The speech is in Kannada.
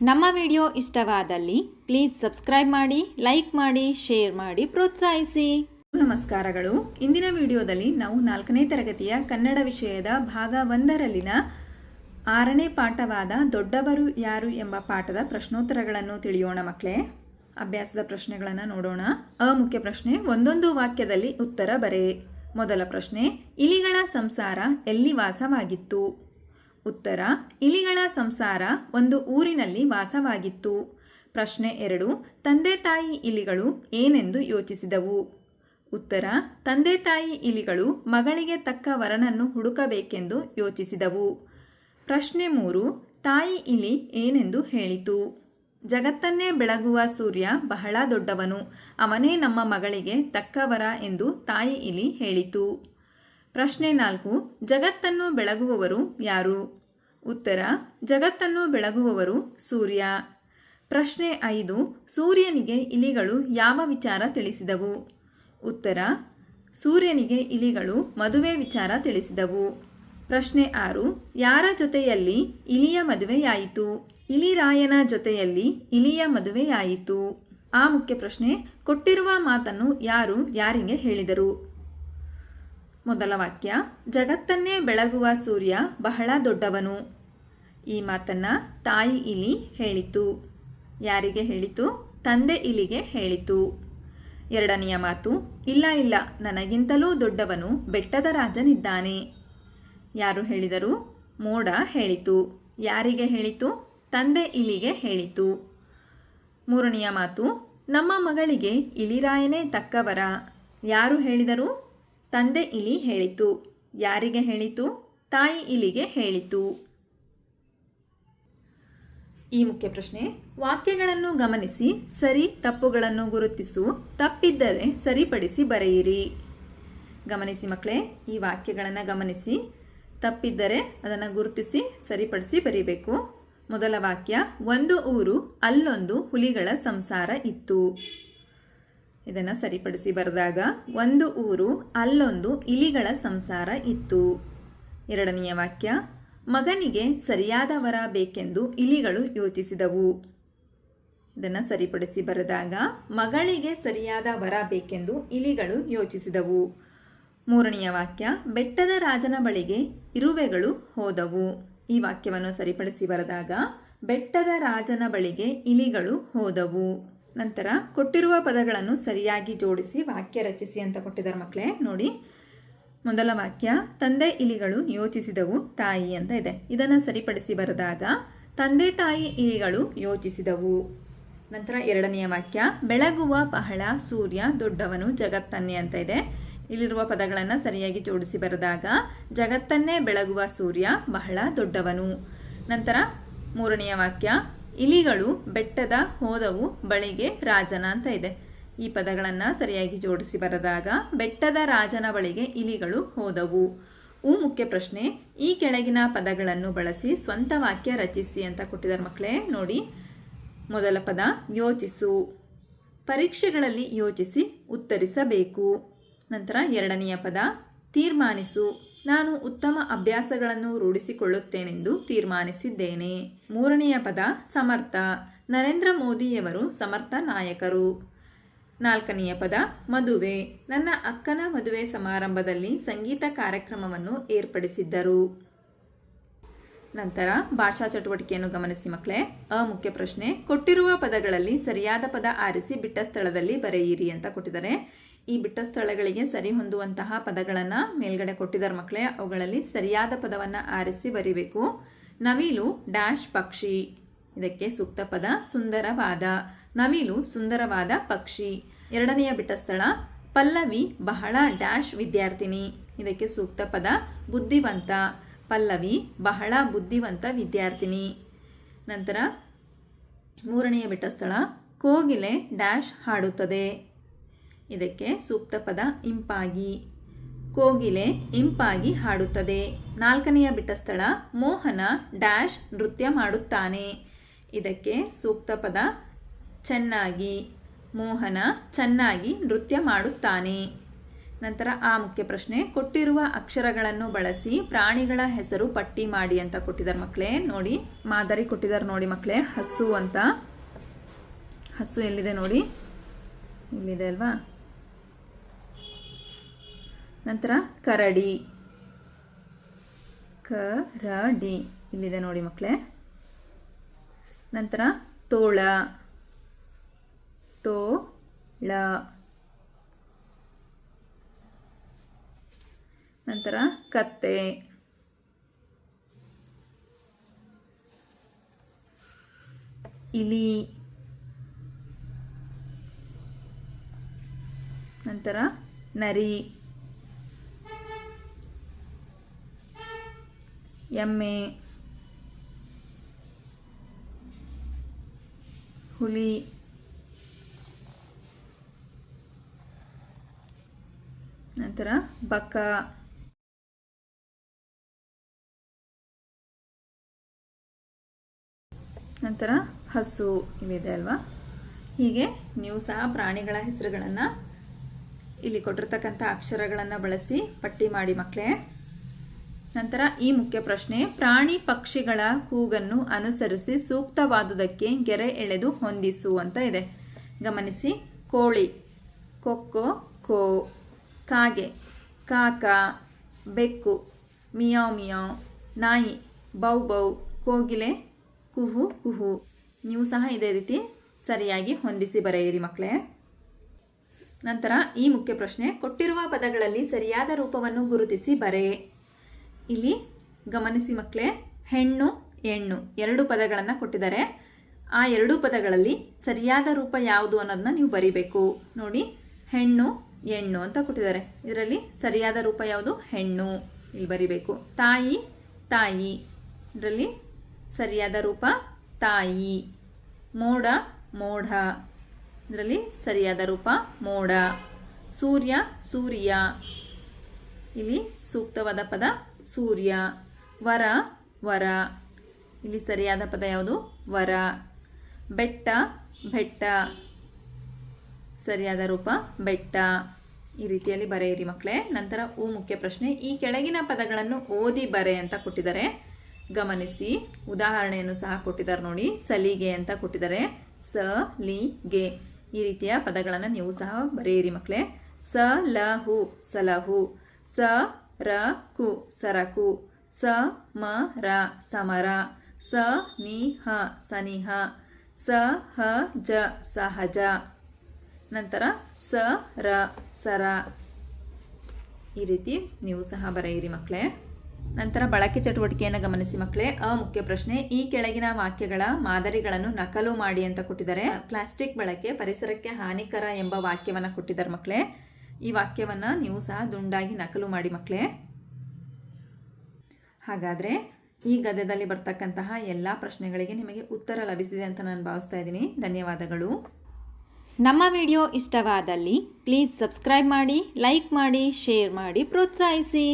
ನಮ್ಮ ವಿಡಿಯೋ ಇಷ್ಟವಾದಲ್ಲಿ ಪ್ಲೀಸ್ ಸಬ್ಸ್ಕ್ರೈಬ್ ಮಾಡಿ, ಲೈಕ್ ಮಾಡಿ, ಶೇರ್ ಮಾಡಿ ಪ್ರೋತ್ಸಾಹಿಸಿ. ನಮಸ್ಕಾರಗಳು. ಇಂದಿನ ವಿಡಿಯೋದಲ್ಲಿ ನಾವು ನಾಲ್ಕನೇ ತರಗತಿಯ ಕನ್ನಡ ವಿಷಯದ ಭಾಗ ಒಂದರಲ್ಲಿನ ಆರನೇ ಪಾಠವಾದ ದೊಡ್ಡವರು ಯಾರು ಎಂಬ ಪಾಠದ ಪ್ರಶ್ನೋತ್ತರಗಳನ್ನು ತಿಳಿಯೋಣ ಮಕ್ಕಳೇ. ಅಭ್ಯಾಸದ ಪ್ರಶ್ನೆಗಳನ್ನು ನೋಡೋಣ. ಅ ಮುಖ್ಯ ಪ್ರಶ್ನೆ, ಒಂದೊಂದು ವಾಕ್ಯದಲ್ಲಿ ಉತ್ತರ ಬರೆ. ಮೊದಲ ಪ್ರಶ್ನೆ, ಇಲಿಗಳ ಸಂಸಾರ ಎಲ್ಲಿ ವಾಸವಾಗಿತ್ತು? ಉತ್ತರ, ಇಲಿಗಳ ಸಂಸಾರ ಒಂದು ಊರಿನಲ್ಲಿ ವಾಸವಾಗಿತ್ತು. ಪ್ರಶ್ನೆ ಎರಡು, ತಂದೆ ತಾಯಿ ಇಲಿಗಳು ಏನೆಂದು ಯೋಚಿಸಿದವು? ಉತ್ತರ, ತಂದೆ ತಾಯಿ ಇಲಿಗಳು ಮಗಳಿಗೆ ತಕ್ಕ ವರನನ್ನು ಹುಡುಕಬೇಕೆಂದು ಯೋಚಿಸಿದವು. ಪ್ರಶ್ನೆ ಮೂರು, ತಾಯಿ ಇಲಿ ಏನೆಂದು ಹೇಳಿತು? ಜಗತ್ತನ್ನೇ ಬೆಳಗುವ ಸೂರ್ಯ ಬಹಳ ದೊಡ್ಡವನು, ಅವನೇ ನಮ್ಮ ಮಗಳಿಗೆ ತಕ್ಕವರ ಎಂದು ತಾಯಿ ಇಲಿ ಹೇಳಿತು. ಪ್ರಶ್ನೆ ನಾಲ್ಕು, ಜಗತ್ತನ್ನು ಬೆಳಗುವವರು ಯಾರು? ಉತ್ತರ, ಜಗತ್ತನ್ನು ಬೆಳಗುವವರು ಸೂರ್ಯ. ಪ್ರಶ್ನೆ ಐದು, ಸೂರ್ಯನಿಗೆ ಇಲಿಗಳು ಯಾವ ವಿಚಾರ ತಿಳಿಸಿದವು? ಉತ್ತರ, ಸೂರ್ಯನಿಗೆ ಇಲಿಗಳು ಮದುವೆ ವಿಚಾರ ತಿಳಿಸಿದವು. ಪ್ರಶ್ನೆ ಆರು, ಯಾರ ಜೊತೆಯಲ್ಲಿ ಇಲಿಯ ಮದುವೆಯಾಯಿತು? ಇಲಿರಾಯನ ಜೊತೆಯಲ್ಲಿ ಇಲಿಯ ಮದುವೆಯಾಯಿತು. ಆ ಮುಖ್ಯ ಪ್ರಶ್ನೆ, ಕೊಟ್ಟಿರುವ ಮಾತನ್ನು ಯಾರು ಯಾರಿಗೆ ಹೇಳಿದರು? ಮೊದಲ ವಾಕ್ಯ, ಜಗತ್ತನ್ನೇ ಬೆಳಗುವ ಸೂರ್ಯ ಬಹಳ ದೊಡ್ಡವನು. ಈ ಮಾತನ್ನ ತಾಯಿ ಇಲಿ ಹೇಳಿತು. ಯಾರಿಗೆ ಹೇಳಿತು? ತಂದೆ ಇಲಿಗೆ ಹೇಳಿತು. ಎರಡನೆಯ ಮಾತು, ಇಲ್ಲ ಇಲ್ಲ, ನನಗಿಂತಲೂ ದೊಡ್ಡವನು, ಬೆಟ್ಟದ ರಾಜನಿದ್ದಾನೆ. ಯಾರು ಹೇಳಿದರು? ಮೋಡ ಹೇಳಿತು. ಯಾರಿಗೆ ಹೇಳಿತು? ತಂದೆ ಇಲಿಗೆ ಹೇಳಿತು. ಮೂರನೆಯ ಮಾತು, ನಮ್ಮ ಮಗಳಿಗೆ ಇಲಿರಾಯನೇ ತಕ್ಕವರ. ಯಾರು ಹೇಳಿದರು? ತಂದೆ ಇಲಿ ಹೇಳಿತು. ಯಾರಿಗೆ ಹೇಳಿತು? ತಾಯಿ ಇಲಿಗೆ ಹೇಳಿತು. ಈ ಮುಖ್ಯ ಪ್ರಶ್ನೆ. ವಾಕ್ಯಗಳನ್ನು ಗಮನಿಸಿ, ಸರಿ ತಪ್ಪುಗಳನ್ನು ಗುರುತಿಸು, ತಪ್ಪಿದ್ದರೆ ಸರಿಪಡಿಸಿ ಬರೆಯಿರಿ. ಗಮನಿಸಿ ಮಕ್ಕಳೇ, ಈ ವಾಕ್ಯಗಳನ್ನು ಗಮನಿಸಿ, ತಪ್ಪಿದ್ದರೆ ಅದನ್ನು ಗುರುತಿಸಿ, ಸರಿಪಡಿಸಿ ಬರೀಬೇಕು. ಮೊದಲ ವಾಕ್ಯ, ಒಂದು ಊರು, ಅಲ್ಲೊಂದು ಹುಲಿಗಳ ಸಂಸಾರ ಇತ್ತು. ಇದನ್ನು ಸರಿಪಡಿಸಿ ಬರೆದಾಗ, ಒಂದು ಊರು, ಅಲ್ಲೊಂದು ಇಲಿಗಳ ಸಂಸಾರ ಇತ್ತು. ಎರಡನೆಯ ವಾಕ್ಯ, ಮಗನಿಗೆ ಸರಿಯಾದ ವರ ಬೇಕೆಂದು ಇಲಿಗಳು ಯೋಚಿಸಿದವು. ಇದನ್ನು ಸರಿಪಡಿಸಿ ಬರೆದಾಗ, ಮಗಳಿಗೆ ಸರಿಯಾದ ವರ ಬೇಕೆಂದು ಇಲಿಗಳು ಯೋಚಿಸಿದವು. ಮೂರನೆಯ ವಾಕ್ಯ, ಬೆಟ್ಟದ ರಾಜನ ಬಳಿಗೆ ಇರುವೆಗಳು ಹೋದವು. ಈ ವಾಕ್ಯವನ್ನು ಸರಿಪಡಿಸಿ ಬರೆದಾಗ, ಬೆಟ್ಟದ ರಾಜನ ಬಳಿಗೆ ಇಲಿಗಳು ಹೋದವು. ನಂತರ ಕೊಟ್ಟಿರುವ ಪದಗಳನ್ನು ಸರಿಯಾಗಿ ಜೋಡಿಸಿ ವಾಕ್ಯ ರಚಿಸಿ ಅಂತ ಕೊಟ್ಟಿದ್ದಾರೆ ಮಕ್ಕಳೇ, ನೋಡಿ. ಮೊದಲ ವಾಕ್ಯ, ತಂದೆ ಇಲಿಗಳು ಯೋಚಿಸಿದವು, ತಾಯಿ ಅಂತ ಇದೆ. ಇದನ್ನು ಸರಿಪಡಿಸಿ ಬರೆದಾಗ, ತಂದೆ ತಾಯಿ ಇಲಿಗಳು ಯೋಚಿಸಿದವು ನಂತರ ಎರಡನೆಯ ವಾಕ್ಯ, ಬೆಳಗುವ ಬಹಳ ಸೂರ್ಯ ದೊಡ್ಡವನು ಜಗತ್ತನ್ನೇ ಅಂತ ಇದೆ. ಇಲ್ಲಿರುವ ಪದಗಳನ್ನು ಸರಿಯಾಗಿ ಜೋಡಿಸಿ ಬರೆದಾಗ, ಜಗತ್ತನ್ನೇ ಬೆಳಗುವ ಸೂರ್ಯ ಬಹಳ ದೊಡ್ಡವನು ನಂತರ ಮೂರನೆಯ ವಾಕ್ಯ ಇಲಿಗಳು ಬೆಟ್ಟದ ಹೋದವು, ಬಳಿಗೆ ರಾಜನ ಅಂತ ಇದೆ. ಈ ಪದಗಳನ್ನು ಸರಿಯಾಗಿ ಜೋಡಿಸಿ ಬರೆದಾಗ, ಬೆಟ್ಟದ ರಾಜನ ಬಳಿಗೆ ಇಲಿಗಳು ಹೋದವು. ಉ ಮುಖ್ಯ ಪ್ರಶ್ನೆ, ಈ ಕೆಳಗಿನ ಪದಗಳನ್ನು ಬಳಸಿ ಸ್ವಂತ ವಾಕ್ಯ ರಚಿಸಿ ಅಂತ ಕೊಟ್ಟಿದ್ದಾರೆ ಮಕ್ಕಳೇ, ನೋಡಿ. ಮೊದಲ ಪದ, ಯೋಚಿಸು. ಪರೀಕ್ಷೆಗಳಲ್ಲಿ ಯೋಚಿಸಿ ಉತ್ತರಿಸಬೇಕು. ನಂತರ ಎರಡನೆಯ ಪದ, ತೀರ್ಮಾನಿಸು. ನಾನು ಉತ್ತಮ ಅಭ್ಯಾಸಗಳನ್ನು ರೂಢಿಸಿಕೊಳ್ಳುತ್ತೇನೆಂದು ತೀರ್ಮಾನಿಸಿದ್ದೇನೆ. ಮೂರನೆಯ ಪದ, ಸಮರ್ಥ. ನರೇಂದ್ರ ಮೋದಿಯವರು ಸಮರ್ಥ ನಾಯಕರು. ನಾಲ್ಕನೆಯ ಪದ, ಮದುವೆ. ನನ್ನ ಅಕ್ಕನ ಮದುವೆ ಸಮಾರಂಭದಲ್ಲಿ ಸಂಗೀತ ಕಾರ್ಯಕ್ರಮವನ್ನು ಏರ್ಪಡಿಸಿದ್ದರು. ನಂತರ ಭಾಷಾ ಚಟುವಟಿಕೆಯನ್ನು ಗಮನಿಸಿ ಮಕ್ಕಳೇ. ಅ ಮುಖ್ಯ ಪ್ರಶ್ನೆ, ಕೊಟ್ಟಿರುವ ಪದಗಳಲ್ಲಿ ಸರಿಯಾದ ಪದ ಆರಿಸಿ ಬಿಟ್ಟ ಸ್ಥಳದಲ್ಲಿ ಬರೆಯಿರಿ ಅಂತ ಕೊಟ್ಟಿದ್ದಾರೆ. ಈ ಬಿಟ್ಟ ಸ್ಥಳಗಳಿಗೆ ಸರಿ ಹೊಂದುವಂತಹ ಪದಗಳನ್ನು ಮೇಲ್ಗಡೆ ಕೊಟ್ಟಿದ್ದಾರೆ ಮಕ್ಕಳೇ. ಅವುಗಳಲ್ಲಿ ಸರಿಯಾದ ಪದವನ್ನು ಆರಿಸಿ ಬರಿಬೇಕು. ನವಿಲು ಡ್ಯಾಶ್ ಪಕ್ಷಿ. ಇದಕ್ಕೆ ಸೂಕ್ತ ಪದ ಸುಂದರವಾದ. ನವಿಲು ಸುಂದರವಾದ ಪಕ್ಷಿ. ಎರಡನೆಯ ಬಿಟ್ಟ ಸ್ಥಳ ಪಲ್ಲವಿ ಬಹಳ ಡ್ಯಾಶ್ ವಿದ್ಯಾರ್ಥಿನಿ. ಇದಕ್ಕೆ ಸೂಕ್ತ ಪದ ಬುದ್ಧಿವಂತ. ಪಲ್ಲವಿ ಬಹಳ ಬುದ್ಧಿವಂತ ವಿದ್ಯಾರ್ಥಿನಿ. ನಂತರ ಮೂರನೆಯ ಬಿಟ್ಟ ಸ್ಥಳ ಕೋಗಿಲೆ ಡ್ಯಾಶ್ ಹಾಡುತ್ತದೆ. ಇದಕ್ಕೆ ಸೂಕ್ತ ಪದ ಇಂಪಾಗಿ. ಕೋಗಿಲೆ ಇಂಪಾಗಿ ಹಾಡುತ್ತದೆ. ನಾಲ್ಕನೆಯ ಬಿಟ್ಟ ಸ್ಥಳ ಮೋಹನ ಡ್ಯಾಶ್ ನೃತ್ಯ ಮಾಡುತ್ತಾನೆ. ಇದಕ್ಕೆ ಸೂಕ್ತ ಪದ ಚೆನ್ನಾಗಿ. ಮೋಹನ ಚೆನ್ನಾಗಿ ನೃತ್ಯ ಮಾಡುತ್ತಾನೆ. ನಂತರ ಆ ಮುಖ್ಯ ಪ್ರಶ್ನೆ, ಕೊಟ್ಟಿರುವ ಅಕ್ಷರಗಳನ್ನು ಬಳಸಿ ಪ್ರಾಣಿಗಳ ಹೆಸರು ಪಟ್ಟಿ ಮಾಡಿ ಅಂತ ಕೊಟ್ಟಿದ್ದಾರೆ ಮಕ್ಕಳೇ. ನೋಡಿ, ಮಾದರಿ ಕೊಟ್ಟಿದ್ದಾರೆ ನೋಡಿ ಮಕ್ಕಳೇ, ಹಸು ಅಂತ. ಹಸು ಎಲ್ಲಿದೆ ನೋಡಿ? ಇಲ್ಲಿದೆ ಅಲ್ವಾ? ನಂತರ ಕರಡಿ. ಕರಡಿ. ಇಲ್ಲಿದೆ ನೋಡಿ ಮಕ್ಕಳೇ ನಂತರ ತೋಳ. ತೋಳ. ನಂತರ ಕತ್ತೆ. ಇಲಿ. ನಂತರ ನರಿ. ಎಮ್ಮೆ, ಹುಲಿ, ನಂತರ ಬಕ್ಕ. ನಂತರ ಹಸು ಇಲ್ಲಿದೆ ಅಲ್ವಾ? ಹೀಗೆ ನೀವು ಸಹ ಪ್ರಾಣಿಗಳ ಹೆಸರುಗಳನ್ನು ಇಲ್ಲಿ ಕೊಟ್ಟಿರ್ತಕ್ಕಂಥ ಅಕ್ಷರಗಳನ್ನು ಬಳಸಿ ಪಟ್ಟಿ ಮಾಡಿ ಮಕ್ಕಳೇ ನಂತರ ಈ ಮುಖ್ಯ ಪ್ರಶ್ನೆ, ಪ್ರಾಣಿ ಪಕ್ಷಿಗಳ ಕೂಗನ್ನು ಅನುಸರಿಸಿ ಸೂಕ್ತವಾದುದಕ್ಕೆ ಗೆರೆ ಎಳೆದು ಹೊಂದಿಸು ಅಂತ ಇದೆ. ಗಮನಿಸಿ, ಕೋಳಿ, ಕೊಕ್ಕೋ, ಕೋ, ಕಾಗೆ, ಕಾಕ, ಬೆಕ್ಕು, ಮಿಯಾವ್ ಮಿಯಾವ್, ನಾಯಿ, ಬೌ ಬೌ, ಕೋಗಿಲೆ, ಕುಹು ಕುಹು. ನೀವು ಸಹ ಇದೇ ರೀತಿ ಸರಿಯಾಗಿ ಹೊಂದಿಸಿ ಬರೆಯಿರಿ ಮಕ್ಕಳೇ. ನಂತರ ಈ ಮುಖ್ಯ ಪ್ರಶ್ನೆ, ಕೊಟ್ಟಿರುವ ಪದಗಳಲ್ಲಿ ಸರಿಯಾದ ರೂಪವನ್ನು ಗುರುತಿಸಿ ಬರೆ. ಇಲ್ಲಿ ಗಮನಿಸಿ ಮಕ್ಕಳೇ, ಹೆಣ್ಣು ಹೆಣ್ಣು, ಎರಡು ಪದಗಳನ್ನು ಕೊಟ್ಟಿದ್ದಾರೆ. ಆ ಎರಡೂ ಪದಗಳಲ್ಲಿ ಸರಿಯಾದ ರೂಪ ಯಾವುದು ಅನ್ನೋದನ್ನ ನೀವು ಬರಿಬೇಕು. ನೋಡಿ, ಹೆಣ್ಣು ಹೆಣ್ಣು ಅಂತ ಕೊಟ್ಟಿದ್ದಾರೆ. ಇದರಲ್ಲಿ ಸರಿಯಾದ ರೂಪ ಯಾವುದು? ಹೆಣ್ಣು. ಇಲ್ಲಿ ಬರಿಬೇಕು. ತಾಯಿ ತಾಯಿ. ಇದರಲ್ಲಿ ಸರಿಯಾದ ರೂಪ ತಾಯಿ. ಮೋಡ ಮೋಡ ಇದರಲ್ಲಿ ಸರಿಯಾದ ರೂಪ ಮೋಡ ಸೂರ್ಯ ಸೂರ್ಯ. ಇಲ್ಲಿ ಸೂಕ್ತವಾದ ಪದ ಸೂರ್ಯ, ವರ ವರ. ಇಲ್ಲಿ ಸರಿಯಾದ ಪದ ಯಾವುದು? ವರ. ಬೆಟ್ಟ ಬೆಟ್ಟ. ಸರಿಯಾದ ರೂಪ, ಬೆಟ್ಟ. ಈ ರೀತಿಯಲ್ಲಿ ಬರೆಯಿರಿ ಮಕ್ಕಳೇ. ನಂತರ ಊ ಮುಖ್ಯ ಪ್ರಶ್ನೆ. ಈ ಕೆಳಗಿನ ಪದಗಳನ್ನು ಓದಿ ಬರೆ ಅಂತ ಕೊಟ್ಟಿದ್ದಾರೆ. ಗಮನಿಸಿ. ಉದಾಹರಣೆಯನ್ನು ಸಹ ಕೊಟ್ಟಿದ್ದಾರೆ ನೋಡಿ. ಸಲಿಗೆ ಅಂತ ಕೊಟ್ಟಿದ್ದಾರೆ. ಸ, ಲಿ, ಗೆ. ಈ ರೀತಿಯ ಪದಗಳನ್ನು ನೀವು ಸಹ ಬರೆಯಿರಿ ಮಕ್ಕಳೇ. ಸ, ಲ, ಹು. ಸಲಹು ಸ ರ, ಕು, ಸರಕು. ಸ, ಮ, ರ, ಸಮರ. ಸ, ನಿ, ಹ, ಸನಿಹ. ಸ, ಹ, ಜ, ಸಹಜ. ನಂತರ ಸ, ರ, ಸರ. ಈ ರೀತಿ ನೀವು ಸಹ ಬರೆಯಿರಿ ಮಕ್ಕಳೇ. ನಂತರ ಬಳಕೆ ಚಟುವಟಿಕೆಯನ್ನು ಗಮನಿಸಿ ಮಕ್ಕಳೇ. ಅ, ಮುಖ್ಯ ಪ್ರಶ್ನೆ, ಈ ಕೆಳಗಿನ ವಾಕ್ಯಗಳ ಮಾದರಿಗಳನ್ನು ನಕಲು ಮಾಡಿ ಅಂತ ಕೊಟ್ಟಿದ್ದಾರೆ. ಪ್ಲಾಸ್ಟಿಕ್ ಬಳಕೆ ಪರಿಸರಕ್ಕೆ ಹಾನಿಕರ ಎಂಬ ವಾಕ್ಯವನ್ನು ಕೊಟ್ಟಿದ್ದಾರೆ ಮಕ್ಕಳೇ. ಈ ವಾಕ್ಯವನ್ನು ನೀವು ಸಹ ದುಂಡಾಗಿ ನಕಲು ಮಾಡಿ ಮಕ್ಕಳೇ ಹಾಗಾದರೆ ಈ ಗದ್ಯದಲ್ಲಿ ಬರ್ತಕ್ಕಂತಹ ಎಲ್ಲ ಪ್ರಶ್ನೆಗಳಿಗೆ ನಿಮಗೆ ಉತ್ತರ ಲಭಿಸಿದೆ ಅಂತ ನಾನು ಭಾವಿಸ್ತಾ ಇದ್ದೀನಿ. ಧನ್ಯವಾದಗಳು. ನಮ್ಮ ವಿಡಿಯೋ ಇಷ್ಟವಾದಲ್ಲಿ ಪ್ಲೀಸ್ ಸಬ್ಸ್ಕ್ರೈಬ್ ಮಾಡಿ, ಲೈಕ್ ಮಾಡಿ, ಶೇರ್ ಮಾಡಿ, ಪ್ರೋತ್ಸಾಹಿಸಿ.